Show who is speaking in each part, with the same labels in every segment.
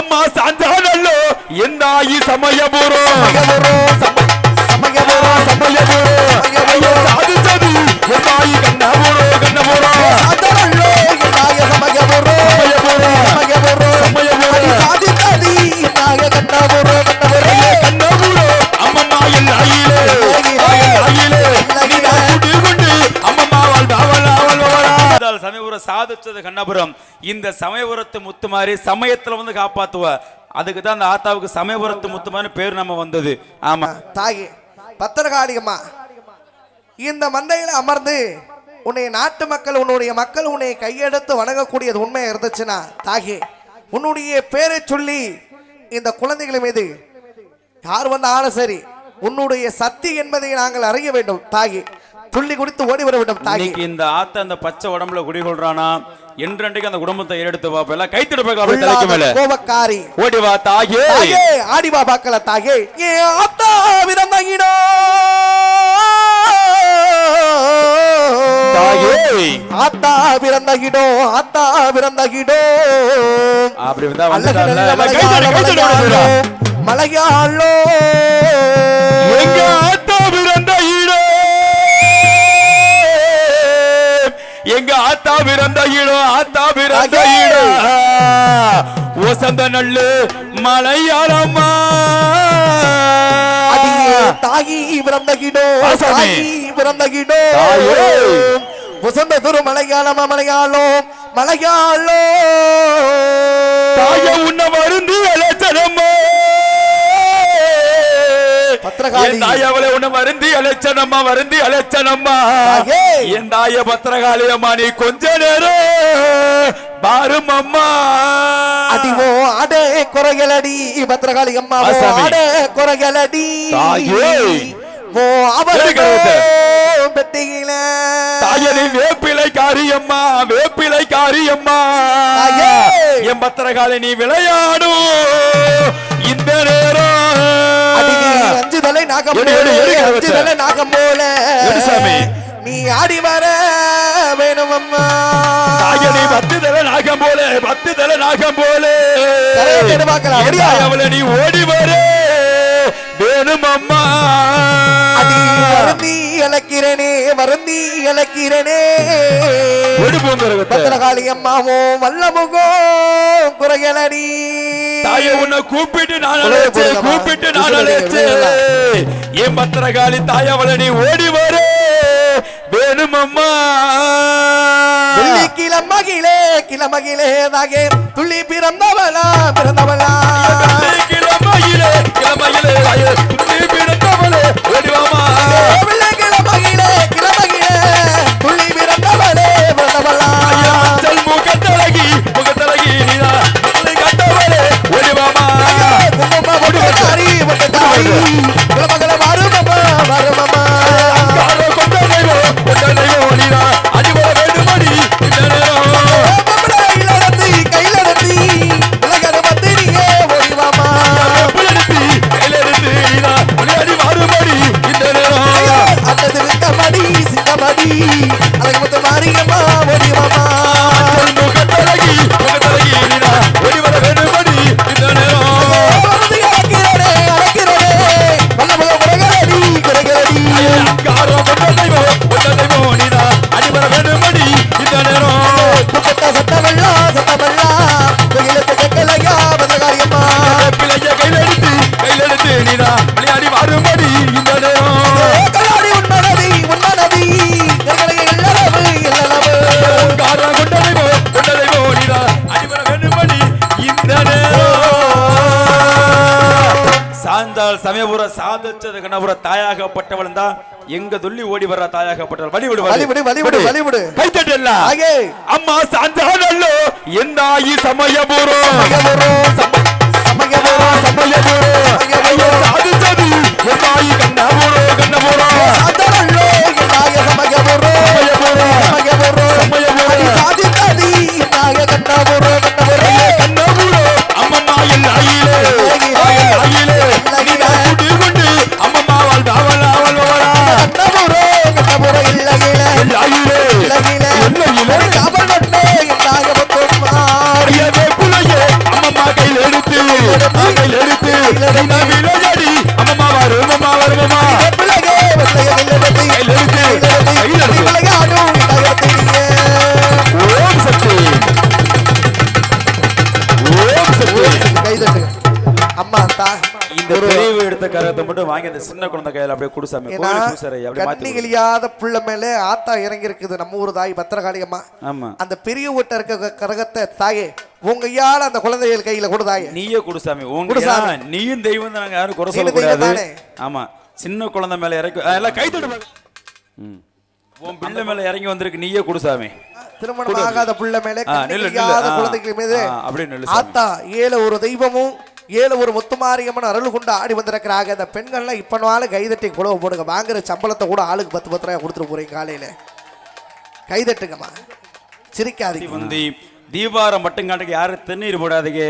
Speaker 1: అమ్మ సాంతానల్లో ఎందాయి సమయబురు
Speaker 2: సమయబురు
Speaker 1: సమయబురు అయ్యో சாதிச்சது கண்ணபுரம். இந்த சமயபுரத்து முத்துமாரி சமயத்துல வந்து காப்பாற்றுவ அதுக்கு தான் அந்த ஆத்தாவுக்கு சமயபுரத்து முத்துமாரி பேர் நம்ம வந்தது. ஆமா.
Speaker 2: தாயி பத்திரகாளியம்மா இந்த மந்தையில் அமர்ந்து உன்னை நாட்டு மக்கள் உன்னுடைய மக்கள் உன்னை கையெடுத்து வணங்கக்கூடியது உண்மையா இருந்துச்சுன்னா தாகி உன்னுடைய பேரை சொல்லி இந்த குழந்தைகள் மீது யார் வந்தாலும் சரி உன்னுடைய சக்தி என்பதை நாங்கள் அறிய வேண்டும் தாகி துள்ளி குடித்து ஓடி வர வேண்டும் தாகி
Speaker 1: இன்னைக்கு இந்த ஆத்த அந்த பச்சை உடம்புல குடிகொள்றானா என்றென்றைக்கு அந்த குடும்பத்தை எடுத்து பாப்ப எல்லாம் கைத்தடி அப்படியே தலைக்கு மேல.
Speaker 2: கோபக்காரி.
Speaker 1: ஓடி வா தாயே.
Speaker 2: தாயே ஆடிவா பாக்கல தாயே. ஏ ஆத்தா விரந்தகிடோ
Speaker 1: தாயே.
Speaker 2: ஆத்தா பிறந்தகிடோ ஆத்தா பிறந்தகிடோ
Speaker 1: அப்படி வந்தா.
Speaker 2: மலையாளோ
Speaker 1: ஆத்தா பிறந்த ஈடோ ஆத்தா பிறந்த. ஈடோ ஓசந்த நல்லு மலையாளம்மா
Speaker 2: அடியே தாயி பிறந்தகிடோ
Speaker 1: வாசமே.
Speaker 2: தாயி பிறந்தகிடோ
Speaker 1: தாயே.
Speaker 2: வசந்த துரு மலையாளமா மலையாளோ மலையாளோ
Speaker 1: தாய உன்ன மருந்து
Speaker 2: பத்திரகாளி.
Speaker 1: என் தாய் அவளை உன்ன மருந்தி அழைச்சனம்மா மருந்தி அழைச்சனம்மா
Speaker 2: தாயே.
Speaker 1: என் தாய பத்திரகாளி அம்மா நீ கொஞ்ச நேரம் பாரும் அம்மா
Speaker 2: அடிவோ ஆடே குறைகளடி பத்திரகாளி அம்மா. ஆடே குறைகளடி
Speaker 1: தாயே.
Speaker 2: ஓ அவர்கள். பெட்டியில
Speaker 1: தாயனி வேப்பிலை காரியம்மா வேப்பிலை காரியம்மா. என் பத்திரகாளி நீ விளையாடும் இந்த
Speaker 2: அடி
Speaker 1: நேரம்
Speaker 2: தலை நாகம் அஞ்சு. தலை நாகம் போல. நீ ஆடி வர வேணும் அம்மா.
Speaker 1: தாயனி பத்து தலை நாகம் போல பத்து தலை நாகம் போல. அவளை நீ ஓடி வர. வேணும் அம்மா.
Speaker 2: வருந்தி இழக்கிறனே வருந்தி இழக்கிறனே.
Speaker 1: ஓடி
Speaker 2: பத்திரகாளி அம்மாவோ வல்லமுகோ குறைகளடி
Speaker 1: தாய உன்னை கூப்பிட்டு நான் அழைச்சேன். கூப்பிட்டு நான் அழைச்சேன். என் பத்திரகாளி தாய அவளை நீ ஓடி வர. வேணும் அம்மா
Speaker 2: கிளமகிலே கிளமகிலே தாகே துள்ளி பிறந்தவளா பிறந்தவளா.
Speaker 1: கிளமையிலே கிளமையிலே சாந்தாள் சமயபுர சாதிச்சது கணபுர தாயாகப்பட்டவள் தான் எங்க துள்ளி ஓடி வர்ற தாயாகப்பட்டவள்? வழிவிடு
Speaker 2: வழிவிடு, வழிவிடு, வழிவிடு.
Speaker 1: கைத்தட்டல
Speaker 2: ஆகே.
Speaker 1: அம்மா சாந்தாளல்லோ எந்தாயி சமயபுரம்.
Speaker 2: சமயபுரம் சமயபுரம்
Speaker 1: சமயபுரம். எடுத்த கரத்தை மட்டும் வாங்கி அந்த சின்ன குழந்தை கையில அப்படியே குடுசாமி
Speaker 2: கண்ணி. கிளியாத புள்ள மேல ஆத்தா இறங்கி இருக்குது நம்ம ஊர் தாய் பத்திரகாளி அம்மா
Speaker 1: ஆமா.
Speaker 2: அந்த பெரிய வீட்டை இருக்க கரகத்தை தாயே உங்க ஐயால அந்த குழந்தைகள் கையில கொடு தாயே.
Speaker 1: நீயே குடுசாமி உங்க
Speaker 2: குடு சாமி.
Speaker 1: ஏன்னா நீயும் தெய்வம் நாங்க யாரும் குறை சொல்லக்கூடாது. ஆமா. சின்ன குழந்தை மேல இறக்கி எல்லாம் கை தட்டு உன் பிள்ளை மேல இறங்கி வந்திருக்கு நீயே குடுசாமி
Speaker 2: திருமணம் ஆகாத புள்ள மேல குழந்தைகள் மீது
Speaker 1: சாமி.
Speaker 2: ஆத்தா ஏழு ஒரு தெய்வமும் ஏழு ஒரு முத்துமாரியம்மன் அருள் கொண்டு ஆடி வந்திருக்கிறாங்க. அந்த பெண்கள்லாம் இப்போ நாள் கைதட்டி குழவு போடுங்க. வாங்குற சம்பளத்தை கூட ஆளுக்கு பத்து பத்து ரூபாய் கொடுத்துட்டு போறீங்க காலையில. கைதட்டுங்கம்மா சிரிக்காதீங்க.
Speaker 1: வந்து தீபாரம் மட்டும் காட்டுக்கு யாரும் தண்ணீர் போடாதீங்க.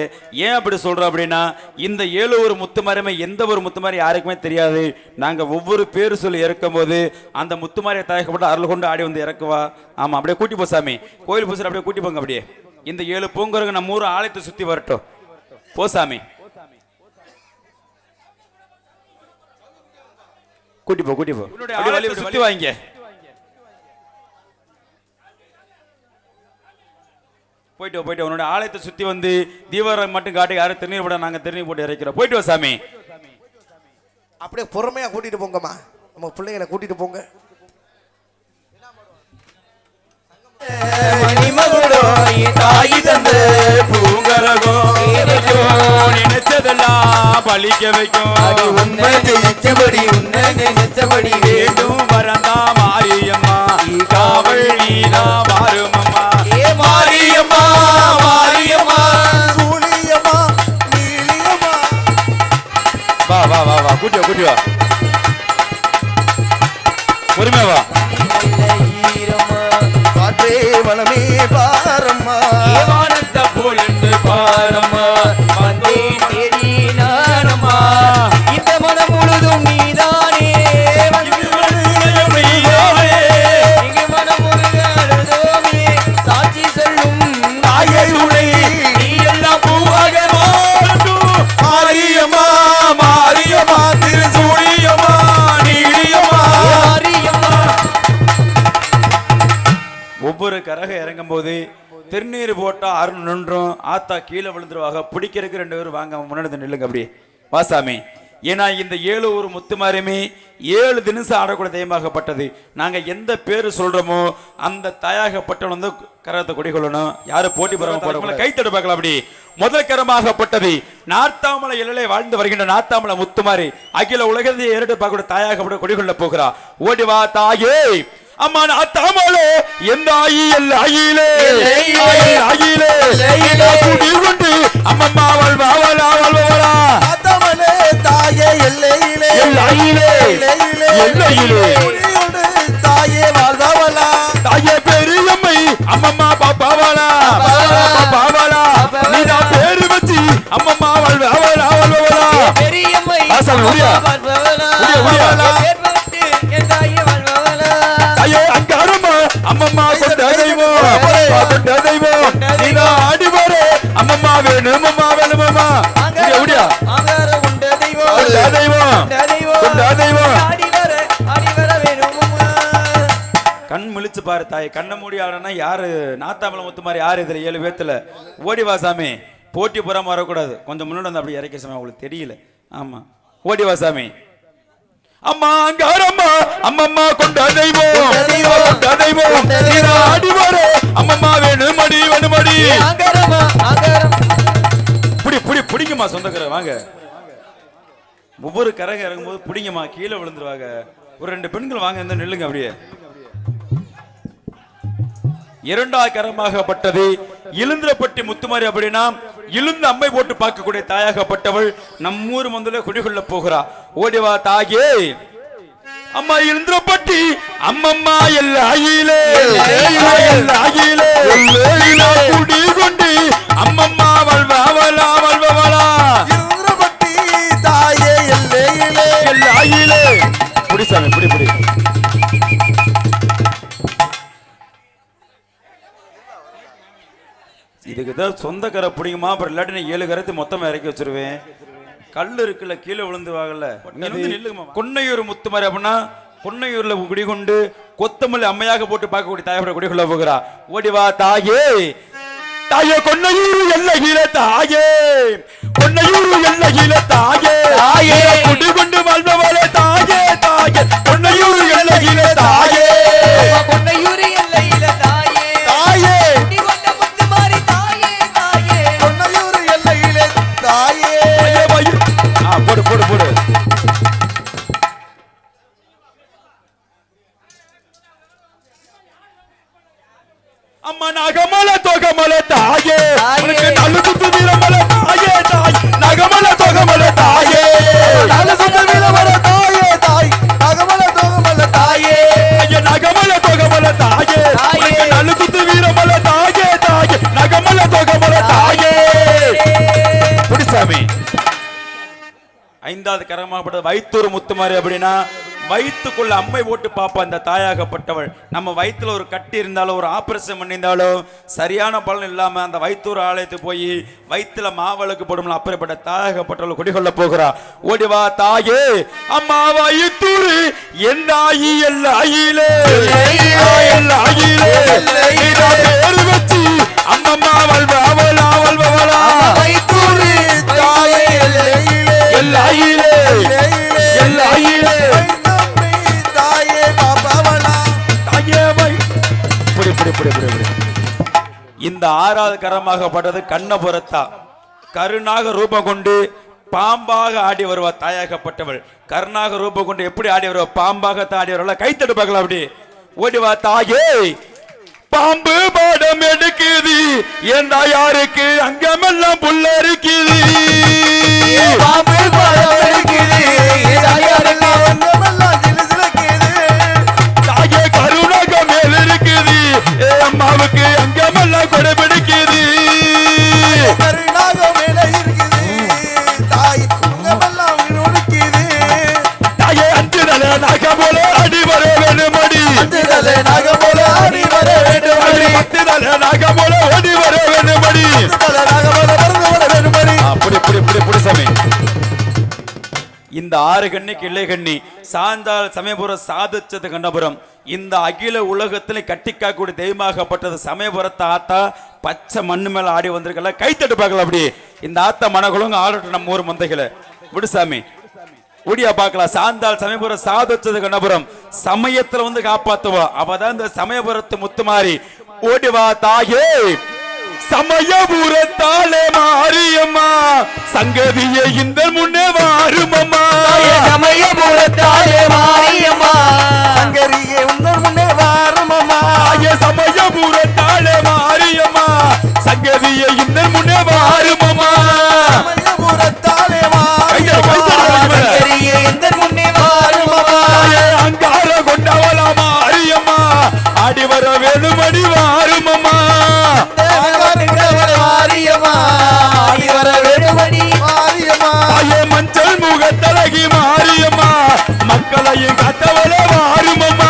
Speaker 1: ஏன் அப்படி சொல்கிறோம் அப்படின்னா இந்த ஏழு ஒரு முத்து எந்த ஒரு முத்துமாரி யாருக்குமே தெரியாது. நாங்கள் ஒவ்வொரு பேர் சொல்லி இறக்கும் போது அந்த முத்துமாரியை தயக்கப்பட்டு அருள் கொண்டு ஆடி வந்து இறக்குவா. ஆமாம் அப்படியே கூட்டி போ சாமி. கோயில் பூசல் அப்படியே கூட்டி போங்க அப்படியே. இந்த ஏழு பூங்குறங்க நம்ம ஊர் ஆலயத்தை சுற்றி வரட்டும். போ சாமி. கூட்டி போ கூட்டி போ சுத்தி வாங்க. போயிட்டு வா, போயிட்டு. உன்னோட ஆலயத்தை சுத்தி வந்து தீபாரம் மட்டும் காட்டி யாரும் திருநீர் போட நாங்க திருநீர் போட்டு இறக்கிறோம். போயிட்டு வா சாமி.
Speaker 2: அப்படியே பொறுமையா கூட்டிட்டு போங்கம்மா. நம்ம பிள்ளைங்களை கூட்டிட்டு போங்க.
Speaker 1: தாய் தந்த நினைச்சதெல்லாம் பலிக்க வைக்கும்.
Speaker 3: உண்மை ஜெயிச்சபடி உன்னை
Speaker 1: வேண்டும் வரந்தா மாரியம்மா. காவல் நீதா மாறுமம்மா.
Speaker 3: ஏ மாரியம்மா மாரியம்மா.
Speaker 2: சூழியம்மா நீலியம்மா.
Speaker 1: வா வா வா வா கூட்டி கூட்டி வா. பொறுமையா வா
Speaker 3: காற்றே வனமே பாரம்மா.
Speaker 1: வானத்தை போல் என்று பாரம்மா. கரக இறங்கும் போது திருநீர் போட்டா அருண் நின்றும் ஆத்தா கீழே விழுந்துருவாங்க. பிடிக்கிறதுக்கு ரெண்டு பேரும் வாங்க முன்னாடி நில்லுங்க அப்படி வாசாமி ஏன்னா இந்த ஏழு ஒரு முத்து மாரியமே ஏழு தினசு ஆடக்கூடிய தெய்வமாகப்பட்டது. நாங்க எந்த பேரு சொல்றோமோ அந்த தாயாகப்பட்டவன் வந்து கரகத்தை கொடிகொள்ளணும் யாரு போட்டி போறாங்க கை தட்டு பார்க்கலாம் அப்படி. முதல் கரமாகப்பட்டது. நார்த்தாமலை இலையிலே வாழ்ந்து வருகின்ற நார்த்தாமலை முத்துமாரி அகில உலகத்தை ஏறிட்டு பார்க்கக்கூடிய தாயாகப்பட்ட கொடிகொள்ள போகிறா. ஓடி வா தாயே. அம்மா நாத்தாமலே எந்த ஆயி எல்ல ஆயிலே ஆயிலே குடி கொண்டு அம்மம்மா வாழ்வாவலா வாழ்வவரா
Speaker 3: ஆத்தமலே தாயே எல்லையிலே
Speaker 1: எல் ஆயிலே எல்லையிலே
Speaker 3: தாயே வாழ்பவளா
Speaker 1: தாயே பெரியம்மை அம்மம்மா பாப்பாவலா பாப்பாவலா நீதான் பேரு வச்சு அம்மம்மா வாழ்வாவலா வாழ்வவரா
Speaker 3: பெரியம்மை
Speaker 1: ஆசாமி, உரியா.
Speaker 3: வாழ்பவளா
Speaker 1: உரியா, தெய்வம்
Speaker 3: உண்ட தெய்வம்
Speaker 1: கொண்ட தெய்வம்
Speaker 3: ஆடி வர ஆடி வர வேணும் அம்மா.
Speaker 1: கண் முழிச்சு பாரு தாய். கண்ணை மூடி ஆடனா யாரு? நாத்தாமலை முத்து மாதிரி யாரு இதுல ஏழு பேத்துல? ஓடி வா சாமி. போட்டி புறம் வரக்கூடாது கொஞ்சம் முன்னாடி வந்து அப்படி இறக்கி சாமி அவங்களுக்கு தெரியல. ஆமா. ஓடி வா சாமி. அம்மா அங்காரம்மா அம்மம்மா கொண்ட தெய்வம். கொண்ட தெய்வம். நீதான் ஆடி வர. அம்மம்மா வேணும் மடி வேணும் மடி
Speaker 3: ஆகாரமா ஆகாரம்
Speaker 1: புடி புடி பிடிங்கம்மா சொந்தக்கார வாங்க. ஒவ்வொரு கரகம் இறங்கும்போது பிடிங்கம்மா கீழே விழுந்துருவாங்க. ஒரு ரெண்டு பெண்கள் வாங்க இந்த நில்லுங்க அப்படியே. இரண்டாவது கரமாகப்பட்டது. இழுந்திரப்பட்டி முத்துமாரி அப்படின்னா இழுந்து அம்மை போட்டு பார்க்கக்கூடிய தாயாகப்பட்டவள் நம்மூர் மந்தில குடிகொள்ள போகிறா. ஓடிவா தாயே. அம்மா இழுந்திரப்பட்டி அம்மம்மா எல்லாயிலே. எல்லாயிலே. குடி கொண்டு அம்மம்மா வல்வாவலா வல்வவளா
Speaker 3: இந்திரபட்டி தாயே எல்லையிலே.
Speaker 1: எல்லாயிலே. புடி சாமி புடி புடி. இதுக்கு ஏதோ சொந்த கரை பிடிக்குமா? அப்புறம் இல்லாட்டி நான் ஏழு கரத்து மொத்தமா இறக்கி வச்சிருவேன். கல் இருக்குல்ல கீழே விழுந்து வாங்கல கொன்னையூர் முத்துமாரி அப்படின்னா கொன்னையூர்ல குடிகொண்டு கொத்தமல்லி அம்மையாக போட்டு பார்க்கக்கூடிய தாயோட குடிக்குள்ள போகிறா. ஓடி வா தாயே. தாயே கொன்னையூர் எல்லையில தாயே. கொன்னையூர் எல்லையில தாயே. தாயே. குடிகொண்டு வாழ்ந்தவளே தாயே தாயே. கொன்னையூர் எல்லையில தாயே.
Speaker 3: கொண்டையூரி எல்லையில தாயே.
Speaker 4: தாயே.
Speaker 3: குடி கொண்ட முத்துமாரி தாயே தாயே.
Speaker 4: பொன்னையூர் எல்லையிலே தாயே.
Speaker 1: போடு போடு போடு. அம்மா நகமல தொகமல தாயே. உனக்கு நல்ல குத்து வீரமல தாயே தாய். நகமல தொகமல தாயே.
Speaker 4: நல்ல சொந்த வீரமல தாயே தாய். அகமல தோகமல தாயே.
Speaker 1: ஐயா நகமல தொகமல தாயே.
Speaker 3: தாயே.
Speaker 1: உனக்கு நல்ல குத்து வீரமல தாயே தாயே. நகமல தொகமல ஐந்தாவது கரமாகப்பட்டது வயித்தூர் முத்துமாரி அப்படின்னா வயிற்றுக்குள்ள அம்மை போட்டு பாப்பா அந்த தாயாகப்பட்டவள். நம்ம வயித்துல ஒரு கட்டி இருந்தாலும் ஒரு ஆபரேஷன் பண்ணியிருந்தாலும் சரியான பலன் இல்லாம அந்த வைத்தூர் ஆலயத்துக்கு போய் வயிற்றுல மாவளுக்கு போடும்ல அப்படிப்பட்ட தாயாகப்பட்டவள் குடிகொள்ள போகிறா. ஓடி வா தாயே அம்மா வயிற்றூர் என் ஆயி எல்லாயிலே பேரு வச்சு அம்மம்மா வல்வ அவள் அவள் அவளா
Speaker 4: தாயே.
Speaker 1: இந்த ஆறாவது கரமாகப்பட்டது கண்ணபுரத்தா. கருணாக ரூபம் கொண்டு பாம்பாக ஆடி வருவா தாயாகப்பட்டவள். கருணாக ரூபம் கொண்டு எப்படி ஆடி வருவா பாம்பாக தான் ஆடி வருவா கைத்தட்டு பார்க்கலாம் அப்படி. ஓடி வா தாயே. பாம்பு பாடம் எடுக்குது. என் யாருக்கு அங்கமெல்லாம் புல்ல இருக்குது
Speaker 4: பாம்பு வந்தமெல்லாம் சிலுசிலுக்குது
Speaker 1: தாயே கருணாக மேல் இருக்குது ஏ அம்மாவுக்கு அங்கமெல்லாம் கொடை பிடிக்குது
Speaker 4: கருணாக மேல இருக்குது. தாய் உங்கமெல்லாம் உயிரோடுக்குது
Speaker 1: தாயே அஞ்சு தல நக போல அடி வர
Speaker 4: வேண்டும்
Speaker 1: அடி. நக போல ஓடி வர
Speaker 4: பறந்து வேண்டும்
Speaker 1: சாமி. இந்த ஆறு கண்ணி கிள்ளை கண்ணி சாந்தால் சமயபுர சாதிச்சது கண்டபுரம் இந்த அகில உலகத்துல கட்டிக்காக்கூடிய தெய்வமாகப்பட்டது சமயபுரத்து ஆத்தா பச்சை மண்ணு மேல ஆடி வந்திருக்கல. கைத்தட்டு பார்க்கலாம் அப்படி. இந்த ஆத்தா மனகுலங்க ஆடட்டும் நம்ம ஊர் மந்தைகளை. விடுசாமி ஒடியா பார்க்கலாம் சாந்தால் சமயபுரம் சாதிச்சது கண்ணபுரம் சமயத்துல வந்து காப்பாத்துவோம் அவதான் இந்த சமயபுரத்து முத்துமாரி ஓடி வா தாயே. சமயபுரத்தாலே மாரியம்மா சங்கதியே இந்த முன்னே வாருமம்மா.
Speaker 3: சமயபுரத்தாலே மாரியம்மா
Speaker 4: சங்கரியே உங்கள் முன்னே வாருமம்மா.
Speaker 1: சமயபுரத்தாலே மாரியம்மா சங்கதியே இந்த முன்னே வாருமம்மா.
Speaker 4: சமயபுரத்தாலே
Speaker 1: மாரியம்மா மக்களையும் கத்தவளே வாருமம்மா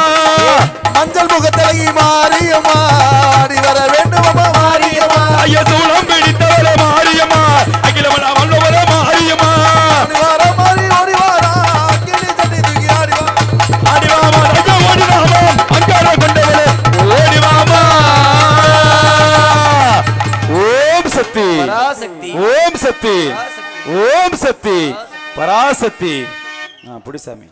Speaker 4: மஞ்சள் முகத்தழகி மாரியம்மா ஆடி வர வேண்டுமம்மா மாரியம்மா
Speaker 1: தாயே சூளம் பிடித்தவள மாரியம்மா அகிலவள வல்லவள மாரியம்மா
Speaker 4: ஓடி வாரா மாறி ஓடி வாரா கிளி தட்டி தூக்கி ஆடி வா.
Speaker 1: அடிவாமா ரஜ ஓடிவாமா அங்கார கொண்டவளே ஓடிவாமா ஓம் சக்தி.
Speaker 3: பராசக்தி.
Speaker 1: ஓம் சக்தி. ஓம் சக்தி. பராசக்தி. ஆ புடி சாமி